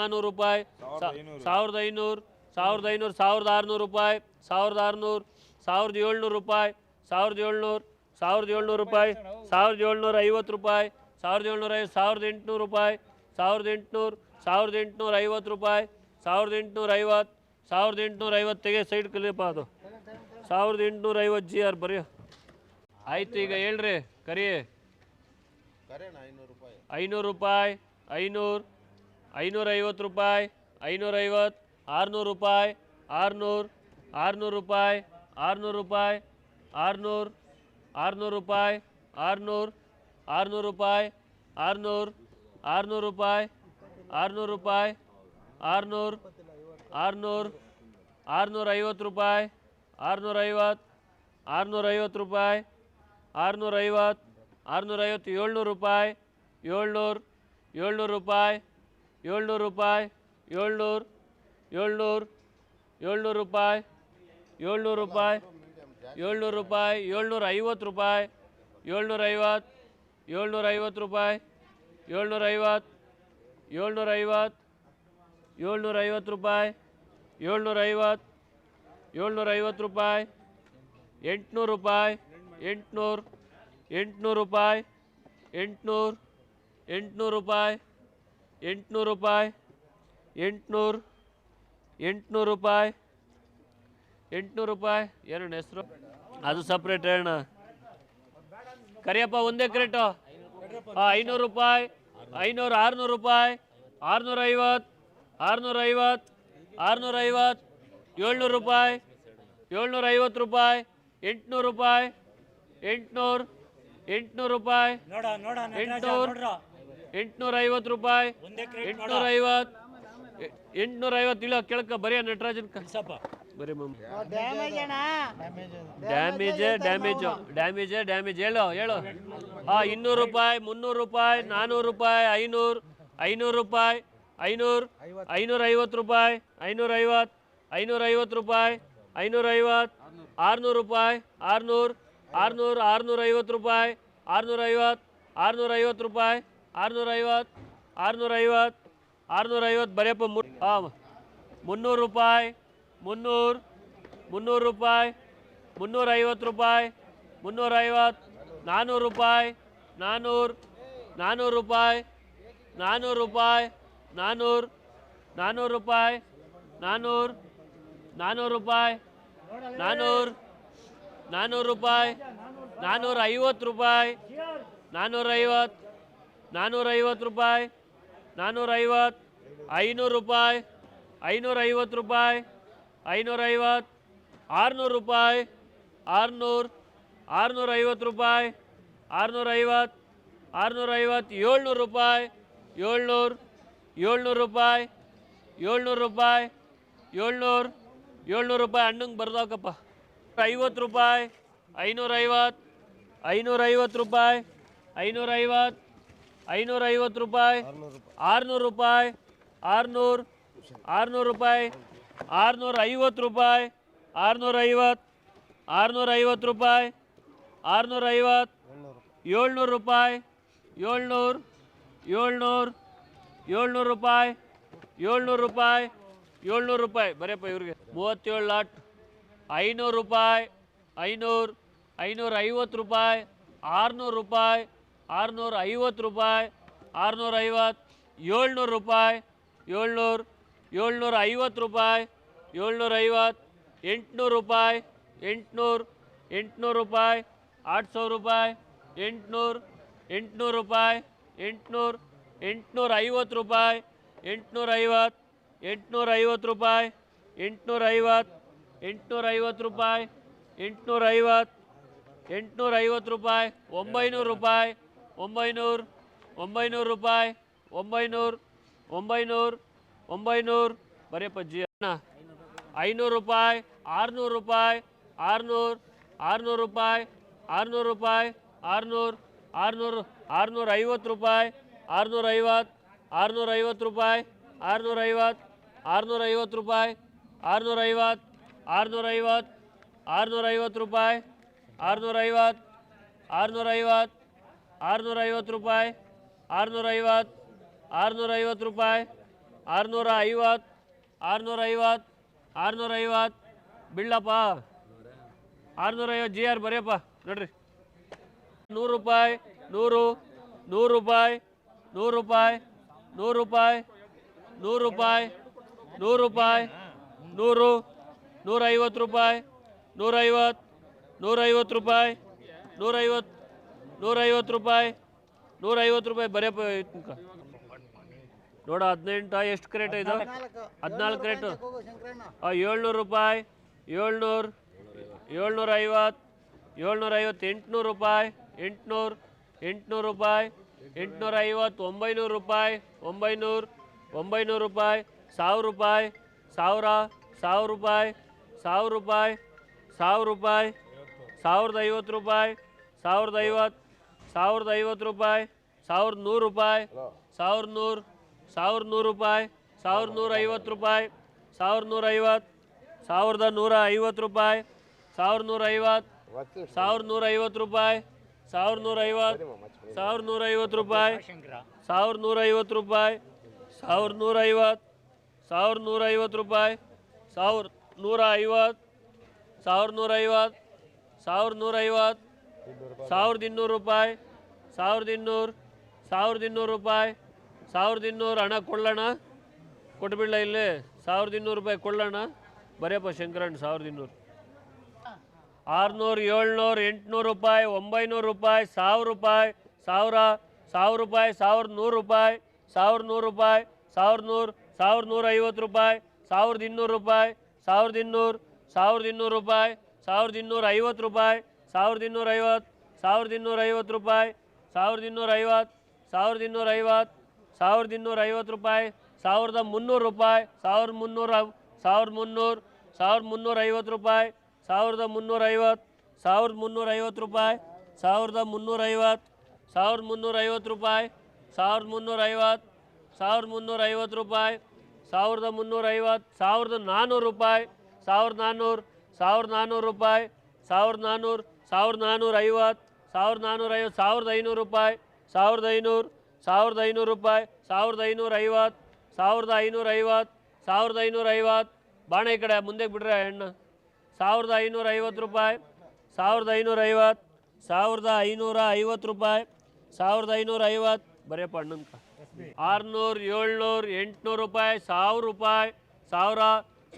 ನಾನ್ನೂರು ರೂಪಾಯಿ ಸಾವಿರದ ಐನೂರು. ಸಾವಿರದ ಐನೂರು ಸಾವಿರದ ಆರುನೂರು ರೂಪಾಯಿ ಸಾವಿರದ ಆರುನೂರು ಸಾವಿರದ ಏಳ್ನೂರು ರೂಪಾಯಿ ಸಾವಿರದ ಏಳ್ನೂರು ಸಾವಿರದ ಏಳ್ನೂರು ರೂಪಾಯಿ ಸಾವಿರದ ಏಳ್ನೂರ ಐವತ್ತು ರೂಪಾಯಿ ಸಾವಿರದ ಏಳ್ನೂರ ಐವತ್ತು ಸಾವಿರದ ಎಂಟುನೂರು ರೂಪಾಯಿ ಸಾವಿರದ ಎಂಟುನೂರು ಸಾವಿರದ ಎಂಟುನೂರ ಐವತ್ತು ರೂಪಾಯಿ ಸಾವಿರದ ಎಂಟುನೂರ ಐವತ್ತು ಸಾವಿರದ ಎಂಟುನೂರ ಐವತ್ತಿಗೆ ಸೈಡ್ ಕಲಿಯಪ್ಪ ಅದು. ಸಾವಿರದ ಎಂಟುನೂರ ಐವತ್ತು ಜಿ ಆರ್ ಬರೀ. ಆಯ್ತು ಈಗ ಹೇಳ್ರಿ ಕರಿ. ಐನೂರು ರೂಪಾಯಿ. ಐನೂರು ಐನೂರ ಐವತ್ತು ರೂಪಾಯಿ ಐನೂರ ಐವತ್ತು ಆರುನೂರು ರೂಪಾಯಿ, ಆರುನೂರು ಆರುನೂರು ರೂಪಾಯಿ ಆರುನೂರು ರೂಪಾಯಿ, ಆರುನೂರು ಆರುನೂರು ರೂಪಾಯಿ, ಆರುನೂರು ಆರುನೂರು ರೂಪಾಯಿ, ಆರುನೂರು ಆರುನೂರು ರೂಪಾಯಿ ಆರುನೂರು ರೂಪಾಯಿ, ಆರುನೂರು ಆರುನೂರು, ಆರುನೂರೈವತ್ತು ರೂಪಾಯಿ ಆರುನೂರ ಐವತ್ತು ಆರುನೂರ ಐವತ್ತು ರೂಪಾಯಿ ಆರುನೂರ ಐವತ್ತು ಆರುನೂರ ಐವತ್ತು ಏಳ್ನೂರು ರೂಪಾಯಿ, ಏಳ್ನೂರು ಏಳ್ನೂರು ರೂಪಾಯಿ ಏಳ್ನೂರು ರೂಪಾಯಿ, ಏಳ್ನೂರು ಏಳ್ನೂರು ಏಳ್ನೂರು ರೂಪಾಯಿ ಏಳ್ನೂರು ರೂಪಾಯಿ ಏಳ್ನೂರು ರೂಪಾಯಿ, ಏಳ್ನೂರ ಐವತ್ತು ರೂಪಾಯಿ, ಏಳ್ನೂರ ಐವತ್ತು ಏಳ್ನೂರ ಐವತ್ತು ರೂಪಾಯಿ, ಏಳ್ನೂರ ಐವತ್ತು ಏಳ್ನೂರ ಐವತ್ತು ಏಳ್ನೂರ ಐವತ್ತು ರೂಪಾಯಿ, ಏಳ್ನೂರ ಐವತ್ತು ಏಳ್ನೂರ ಐವತ್ತು ರೂಪಾಯಿ, ಎಂಟುನೂರು ರೂಪಾಯಿ, ಎಂಟುನೂರು ಎಂಟುನೂರು ರೂಪಾಯಿ, ಎಂಟುನೂರು ಎಂಟುನೂರು ರೂಪಾಯಿ. ಎಂಟುನೂರು ರೂಪಾಯಿ ಎಂಟುನೂರು ಎಂಟುನೂರು ರೂಪಾಯಿ ಎಂಟುನೂರು ರೂಪಾಯಿ ಏನಣ್ಣ ಹೆಸರು. ಅದು ಸಪ್ರೇಟ್ ಹೇಳಣ್ಣ. ಕರಿಯಪ್ಪ ಒಂದೇ ಕ್ರೇಟು ಹಾಂ ಐನೂರು ರೂಪಾಯಿ ಐನೂರು ಆರುನೂರು ರೂಪಾಯಿ ಆರುನೂರ ಐವತ್ತು ಆರುನೂರ ಐವತ್ತು ಆರುನೂರ ಐವತ್ತು ಏಳ್ನೂರು ರೂಪಾಯಿ ಏಳ್ನೂರ ಐವತ್ತು ರೂಪಾಯಿ ಎಂಟುನೂರು ರೂಪಾಯಿ ಎಂಟುನೂರು ಎಂಟುನೂರು ರೂಪಾಯಿ ನೋಡ ನೋಡ ಎಂಟುನೂರು ಎಂಟುನೂರ ಐವತ್ತು ರೂಪಾಯಿ ಎಂಟುನೂರ ಐವತ್ತು ಎಂಟುನೂರ ಐವತ್ತು ಇಲ್ಲ ಕೆಳಕ ಬರೀ ನಟರಾಜನ್ ಸಪ್ಪ ಬರೀ ಮಮ್ಮ ಡ್ಯಾಮೇಜ್ ಅಣ್ಣ. ಡ್ಯಾಮೇಜ್ ಡ್ಯಾಮೇಜ್ ಡ್ಯಾಮೇಜ್ ಡ್ಯಾಮೇಜ್ ಹೇಳು ಹೇಳು. ಹಾಂ ಇನ್ನೂರು ರೂಪಾಯಿ ಮುನ್ನೂರು ರೂಪಾಯಿ ನಾನ್ನೂರು ರೂಪಾಯಿ ಐನೂರು ಐನೂರು ರೂಪಾಯಿ ಐನೂರು ಐನೂರ ಐವತ್ತು ರೂಪಾಯಿ ಐನೂರ ಐವತ್ತು ಐನೂರ ಐವತ್ತು ರೂಪಾಯಿ ಐನೂರ ಐವತ್ತು ಆರುನೂರು ರೂಪಾಯಿ ಆರುನೂರು ಆರುನೂರು ಆರುನೂರ ಐವತ್ತು ರೂಪಾಯಿ ಆರುನೂರ ಐವತ್ತು ಆರುನೂರ ಐವತ್ತು ರೂಪಾಯಿ ಆರುನೂರ ಐವತ್ತು ಆರುನೂರ ಐವತ್ತು ಬರೆಯಪ್ಪ ಮು ಹಾಂ ಮುನ್ನೂರು ರೂಪಾಯಿ, ಮುನ್ನೂರು ಮುನ್ನೂರು ರೂಪಾಯಿ ಮುನ್ನೂರ ಐವತ್ತು ರೂಪಾಯಿ ಮುನ್ನೂರ ಐವತ್ತು ನಾನ್ನೂರು ರೂಪಾಯಿ ನಾನ್ನೂರು ನಾನ್ನೂರು ರೂಪಾಯಿ ನಾನ್ನೂರು ರೂಪಾಯಿ ನಾನ್ನೂರು ನಾನ್ನೂರು ರೂಪಾಯಿ ನಾನ್ನೂರು ನಾನ್ನೂರು ರೂಪಾಯಿ ನಾನ್ನೂರು ನಾನ್ನೂರು ರೂಪಾಯಿ ನಾನ್ನೂರ ಐವತ್ತು ರೂಪಾಯಿ ನಾನ್ನೂರ ಐವತ್ತು ನಾನ್ನೂರ ಐವತ್ತು ರೂಪಾಯಿ ನಾನ್ನೂರ ಐವತ್ತು ಐನೂರು ರೂಪಾಯಿ ಐನೂರ ಐವತ್ತು ರೂಪಾಯಿ ಐನೂರ ಐವತ್ತು ಆರುನೂರು ರೂಪಾಯಿ, ಆರುನೂರು ಆರುನೂರ ಐವತ್ತು ರೂಪಾಯಿ ಆರುನೂರ ಐವತ್ತು ಆರುನೂರ ಐವತ್ತು ಏಳ್ನೂರು ರೂಪಾಯಿ, ಏಳ್ನೂರು ಏಳ್ನೂರು ರೂಪಾಯಿ ಏಳ್ನೂರು ರೂಪಾಯಿ, ಏಳ್ನೂರು ಏಳ್ನೂರು ರೂಪಾಯಿ ಹಣ್ಣಂಗೆ ಬರ್ದಾಕಪ್ಪ ಐವತ್ತು ರೂಪಾಯಿ ಐನೂರ ಐವತ್ತು ಐನೂರ ಐವತ್ತು ರೂಪಾಯಿ ಐನೂರ ಐವತ್ತು ಐನೂರ ಐವತ್ತು ರೂಪಾಯಿ, ಆರುನೂರು ರೂಪಾಯಿ, ಆರುನೂರು ಆರುನೂರು ರೂಪಾಯಿ ಆರುನೂರ ಐವತ್ತು ರೂಪಾಯಿ ಆರುನೂರ ಐವತ್ತು ಆರುನೂರ ಐವತ್ತು ರೂಪಾಯಿ ಆರುನೂರ ಐವತ್ತು ಏಳ್ನೂರು ರೂಪಾಯಿ, ಏಳ್ನೂರು ಏಳ್ನೂರು ಏಳ್ನೂರು ರೂಪಾಯಿ ಏಳ್ನೂರು ರೂಪಾಯಿ ಏಳ್ನೂರು ರೂಪಾಯಿ. ಬರೆಯಪ್ಪ ಇವ್ರಿಗೆ. ಮೂವತ್ತೇಳು ಲಾಟ್, ಐನೂರು ರೂಪಾಯಿ, ಐನೂರು ಐನೂರ ಐವತ್ತು ರೂಪಾಯಿ, ಆರುನೂರು ರೂಪಾಯಿ ಆರುನೂರ ಐವತ್ತು ರೂಪಾಯಿ ಆರುನೂರ ಐವತ್ತು ಏಳ್ನೂರು ರೂಪಾಯಿ, ಏಳ್ನೂರು ಏಳ್ನೂರ ಐವತ್ತು ರೂಪಾಯಿ ಏಳ್ನೂರ ಐವತ್ತು ಎಂಟುನೂರು ರೂಪಾಯಿ, ಎಂಟುನೂರು ಎಂಟುನೂರು ರೂಪಾಯಿ ಆರು ಸಾವಿರ ರೂಪಾಯಿ, ಎಂಟುನೂರು ಎಂಟುನೂರು ರೂಪಾಯಿ, ಎಂಟುನೂರು ಎಂಟುನೂರ ಐವತ್ತು ರೂಪಾಯಿ ಎಂಟುನೂರ ಐವತ್ತು ಎಂಟುನೂರ ಐವತ್ತು ರೂಪಾಯಿ ಎಂಟುನೂರ ಐವತ್ತು ಎಂಟುನೂರ ಐವತ್ತು ರೂಪಾಯಿ ಎಂಟುನೂರ ಐವತ್ತು ಎಂಟುನೂರ ಐವತ್ತು ರೂಪಾಯಿ, ಒಂಬೈನೂರು ರೂಪಾಯಿ ಒಂಬೈನೂರು ಒಂಬೈನೂರು ರೂಪಾಯಿ ಒಂಬೈನೂರು ಒಂಬೈನೂರು ಒಂಬೈನೂರು ಬರೆಯಪ್ಪ ಜಿ ಅಣ್ಣ ಐನೂರು ರೂಪಾಯಿ ಆರುನೂರು ರೂಪಾಯಿ ಆರುನೂರು ಆರುನೂರು ರೂಪಾಯಿ ಆರುನೂರು ರೂಪಾಯಿ ಆರುನೂರು ಆರುನೂರು ಆರುನೂರ ಐವತ್ತು ರೂಪಾಯಿ ಆರುನೂರ ಐವತ್ತು ಆರುನೂರ ಐವತ್ತು ರೂಪಾಯಿ ಆರುನೂರ ಐವತ್ತು ಆರುನೂರ ಐವತ್ತು ರೂಪಾಯಿ ಆರುನೂರ ಐವತ್ತು ಆರುನೂರ ಐವತ್ತು ಆರುನೂರ ಐವತ್ತು ರೂಪಾಯಿ ಆರುನೂರ ಐವತ್ತು ಆರುನೂರ ಐವತ್ತು ಆರುನೂರ ಐವತ್ತು ರೂಪಾಯಿ ಆರುನೂರ ಐವತ್ತು ಆರುನೂರ ಐವತ್ತು ರೂಪಾಯಿ ಆರುನೂರ ಐವತ್ತು ಆರುನೂರ ಐವತ್ತು ಆರುನೂರ ಐವತ್ತು ಬಿಳ್ಳಪ್ಪ ಆರುನೂರ ಐವತ್ತು ಜಿ ಆರ್ ಬರೆಯಪ್ಪ. ನೋಡ್ರಿ. ನೂರು ರೂಪಾಯಿ, ನೂರು ನೂರು ರೂಪಾಯಿ ನೂರು ರೂಪಾಯಿ ನೂರು ರೂಪಾಯಿ ನೂರು ರೂಪಾಯಿ ನೂರು ರೂಪಾಯಿ, ನೂರು, ನೂರೈವತ್ತು ರೂಪಾಯಿ, ನೂರೈವತ್ತು ನೂರೈವತ್ತು ರೂಪಾಯಿ, ನೂರೈವತ್ತು. ನೂರೈವತ್ತು ರೂಪಾಯಿ ನೂರೈವತ್ತು ರೂಪಾಯಿ ಇದ್ಕ. ನೋಡ ಹದಿನೆಂಟ ಎಷ್ಟು ಕ್ರೇಟ್ ಇದು? ಹದಿನಾಲ್ಕು. ಕ್ರೇಟು ಏಳ್ನೂರು ರೂಪಾಯಿ ಏಳ್ನೂರು ಏಳ್ನೂರ ಐವತ್ತು ಏಳ್ನೂರ ಐವತ್ತು ಎಂಟುನೂರು ರೂಪಾಯಿ ಎಂಟುನೂರು ಎಂಟುನೂರು ರೂಪಾಯಿ ಎಂಟುನೂರ ಐವತ್ತು ಒಂಬೈನೂರು ರೂಪಾಯಿ ಒಂಬೈನೂರು ಒಂಬೈನೂರು ರೂಪಾಯಿ ಸಾವಿರ ರೂಪಾಯಿ ಸಾವಿರ ಸಾವಿರ ರೂಪಾಯಿ ಸಾವಿರ ರೂಪಾಯಿ ಸಾವಿರ ರೂಪಾಯಿ ಸಾವಿರದ ಐವತ್ತು ರೂಪಾಯಿ ಸಾವಿರದ ಐವತ್ತು ಸಾವಿರದ ಐವತ್ತು ರೂಪಾಯಿ ಸಾವಿರದ ನೂರು ರೂಪಾಯಿ ಸಾವಿರದ ನೂರು ಸಾವಿರದ ನೂರು ರೂಪಾಯಿ ಸಾವಿರದ ನೂರ ಐವತ್ತು ರೂಪಾಯಿ ಸಾವಿರದ ನೂರ ಐವತ್ತು ಸಾವಿರದ ನೂರ ಐವತ್ತು ರೂಪಾಯಿ ಸಾವಿರದ ನೂರ ಐವತ್ತು ಸಾವಿರದ ನೂರ ಐವತ್ತು ರೂಪಾಯಿ ಸಾವಿರದ ನೂರ ಐವತ್ತು ಸಾವಿರದ ನೂರ ಐವತ್ತು ರೂಪಾಯಿ ಸಾವಿರದ ನೂರ ಐವತ್ತು ರೂಪಾಯಿ ಸಾವಿರದ ನೂರ ಐವತ್ತು ಸಾವಿರದ ನೂರ ಐವತ್ತು ರೂಪಾಯಿ ಸಾವಿರ ನೂರ ಐವತ್ತು ಸಾವಿರದ ನೂರ ಐವತ್ತು ಸಾವಿರದ ನೂರ ಐವತ್ತು ಸಾವಿರದ ಇನ್ನೂರು ರೂಪಾಯಿ, ಸಾವಿರದ ಇನ್ನೂರು ಸಾವಿರದ ಇನ್ನೂರು ರೂಪಾಯಿ, ಸಾವಿರದ ಇನ್ನೂರು ಹಣ ಕೊಳ್ಳೋಣ. ಕೊಟ್ಬಿಡ್ಲ ಇಲ್ಲಿ, ಸಾವಿರದ ಇನ್ನೂರು ರೂಪಾಯಿ ಕೊಳ್ಳೋಣ. ಬರೆಯಪ್ಪ ಶಂಕರಣ್ಣ, ಸಾವಿರದ ಇನ್ನೂರು. ಆರುನೂರು, ಏಳ್ನೂರು, ಎಂಟುನೂರು ರೂಪಾಯಿ, ಒಂಬೈನೂರು ರೂಪಾಯಿ, ಸಾವಿರ ರೂಪಾಯಿ, ಸಾವಿರ ಸಾವಿರ ರೂಪಾಯಿ, ಸಾವಿರದ ನೂರು ರೂಪಾಯಿ, ಸಾವಿರದ ನೂರು ರೂಪಾಯಿ, ಸಾವಿರದ ನೂರು, ಸಾವಿರದ ನೂರ ಐವತ್ತು ರೂಪಾಯಿ, ಸಾವಿರದ ಇನ್ನೂರು ರೂಪಾಯಿ, ಸಾವಿರದ ಇನ್ನೂರು ಸಾವಿರದ ಇನ್ನೂರು ರೂಪಾಯಿ, ಸಾವಿರದ ಇನ್ನೂರ ಐವತ್ತು ರೂಪಾಯಿ ಸಾವಿರದ ಇನ್ನೂರ ಐವತ್ತು ಸಾವಿರದ ಇನ್ನೂರ ಐವತ್ತು ರೂಪಾಯಿ, ಸಾವಿರದ ಇನ್ನೂರ ಐವತ್ತು ಸಾವಿರದ ಇನ್ನೂರ ಐವತ್ತು ಸಾವಿರದ ಇನ್ನೂರ ಐವತ್ತು ರೂಪಾಯಿ, ಸಾವಿರದ ಮುನ್ನೂರು ರೂಪಾಯಿ, ಸಾವಿರದ ಮುನ್ನೂರ, ಸಾವಿರದ ಮುನ್ನೂರು, ಸಾವಿರದ ಮುನ್ನೂರ ಐವತ್ತು ರೂಪಾಯಿ, ಸಾವಿರದ ಮುನ್ನೂರ ಐವತ್ತು ಸಾವಿರದ ಮುನ್ನೂರ ಐವತ್ತು ರೂಪಾಯಿ, ಸಾವಿರದ ಮುನ್ನೂರ ಐವತ್ತು ಸಾವಿರದ ಮುನ್ನೂರ ಐವತ್ತು ರೂಪಾಯಿ, ಸಾವಿರದ ಮುನ್ನೂರ ಐವತ್ತು ಸಾವಿರದ ಮುನ್ನೂರ ಐವತ್ತು ರೂಪಾಯಿ, ಸಾವಿರದ ಮುನ್ನೂರ ಐವತ್ತು ಸಾವಿರದ ನಾನ್ನೂರು ರೂಪಾಯಿ, ಸಾವಿರದ ನಾನ್ನೂರು ಸಾವಿರದ ನಾನ್ನೂರು ರೂಪಾಯಿ, ಸಾವಿರದ ನಾನ್ನೂರು ಸಾವಿರದ ನಾನ್ನೂರ ಐವತ್ತು ಸಾವಿರದ ನಾನ್ನೂರ ಐವತ್ತು ಸಾವಿರದ ಐನೂರು ರೂಪಾಯಿ, ಸಾವಿರದ ಐನೂರು ಸಾವಿರದ ಐನೂರು ರೂಪಾಯಿ, ಸಾವಿರದ ಐನೂರ ಐವತ್ತು ಸಾವಿರದ ಐನೂರ ಐವತ್ತು ಸಾವಿರದ ಐನೂರ ಐವತ್ತು ಬಾಣ ಈ ಕಡೆ ಮುಂದೆ ಬಿಡ್ರೆ ಹೆಣ್ಣು ಸಾವಿರದ ಐನೂರ ಐವತ್ತು ರೂಪಾಯಿ, ಸಾವಿರದ ಐನೂರ ಐವತ್ತು ಸಾವಿರದ ಐನೂರ ಐವತ್ತು ರೂಪಾಯಿ, ಸಾವಿರದ ಐನೂರ ಐವತ್ತು ಬರೆಯಪ್ಪ ಅಣ್ಣನ್ಕ ಆರುನೂರು, ಏಳ್ನೂರು, ಎಂಟುನೂರು ರೂಪಾಯಿ, ಸಾವಿರ ರೂಪಾಯಿ, ಸಾವಿರ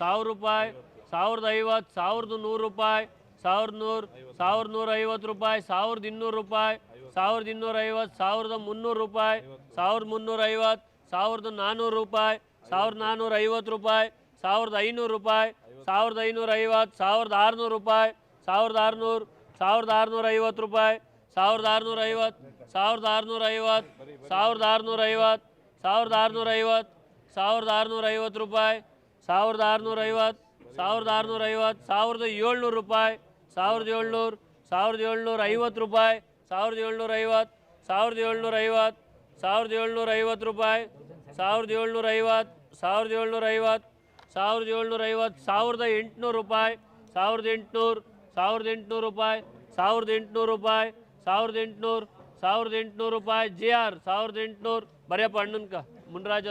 ಸಾವಿರ ರೂಪಾಯಿ, ಸಾವಿರದ ಐವತ್ತು, ಸಾವಿರದ ನೂರು ರೂಪಾಯಿ ಸಾವಿರದ ನೂರು ಸಾವಿರದ ನೂರ ಐವತ್ತು ರೂಪಾಯಿ ಸಾವಿರದ ಇನ್ನೂರು ರೂಪಾಯಿ ಸಾವಿರದ ಇನ್ನೂರ ಐವತ್ತು ಸಾವಿರದ ಮುನ್ನೂರು ರೂಪಾಯಿ ಸಾವಿರದ ಮುನ್ನೂರ ಐವತ್ತು ಸಾವಿರದ ನಾನ್ನೂರು ರೂಪಾಯಿ ಸಾವಿರದ ನಾನ್ನೂರ ಐವತ್ತು ರೂಪಾಯಿ ಸಾವಿರದ ಐನೂರು ರೂಪಾಯಿ ಸಾವಿರದ ಐನೂರ ಐವತ್ತು ಸಾವಿರದ ಆರುನೂರು ರೂಪಾಯಿ ಸಾವಿರದ ಆರುನೂರು ಸಾವಿರದ ಆರುನೂರ ಐವತ್ತು ರೂಪಾಯಿ ಸಾವಿರದ ಆರುನೂರ ಐವತ್ತು ಸಾವಿರದ ಆರುನೂರ ಐವತ್ತು ಸಾವಿರದ ಆರುನೂರ ಐವತ್ತು ಸಾವಿರದ ಆರುನೂರ ಐವತ್ತು ಸಾವಿರದ ಆರುನೂರ ಐವತ್ತು ರೂಪಾಯಿ ಸಾವಿರದ ಆರುನೂರ ಐವತ್ತು ಸಾವಿರದ ಆರುನೂರ ಐವತ್ತು ಸಾವಿರದ ಏಳ್ನೂರು ರೂಪಾಯಿ ಸಾವಿರದ ಏಳ್ನೂರು, ಸಾವಿರದ ಏಳ್ನೂರ ಐವತ್ತು ರೂಪಾಯಿ, ಸಾವಿರದ ಏಳ್ನೂರ ಐವತ್ತು ಸಾವಿರದ ಏಳ್ನೂರ ಐವತ್ತು ಸಾವಿರದ ಏಳ್ನೂರ ಐವತ್ತು ರೂಪಾಯಿ, ಸಾವಿರದ ಏಳ್ನೂರ ಐವತ್ತು ಸಾವಿರದ ಏಳ್ನೂರ ಐವತ್ತು ಸಾವಿರದ ಏಳ್ನೂರ ಐವತ್ತು ಸಾವಿರದ ಎಂಟುನೂರು ರೂಪಾಯಿ, ಸಾವಿರದ ಎಂಟುನೂರು ಸಾವಿರದ ಎಂಟುನೂರು ರೂಪಾಯಿ, ಸಾವಿರದ ಎಂಟುನೂರು ರೂಪಾಯಿ, ಸಾವಿರದ ಎಂಟುನೂರು ಸಾವಿರದ ಎಂಟುನೂರು ರೂಪಾಯಿ, ಜಿ ಆರ್, ಸಾವಿರದ ಎಂಟುನೂರು, ಬರೆಯಪ್ಪ ಅಣ್ಣನ್ಕ, ಮುನ್ರಾಜ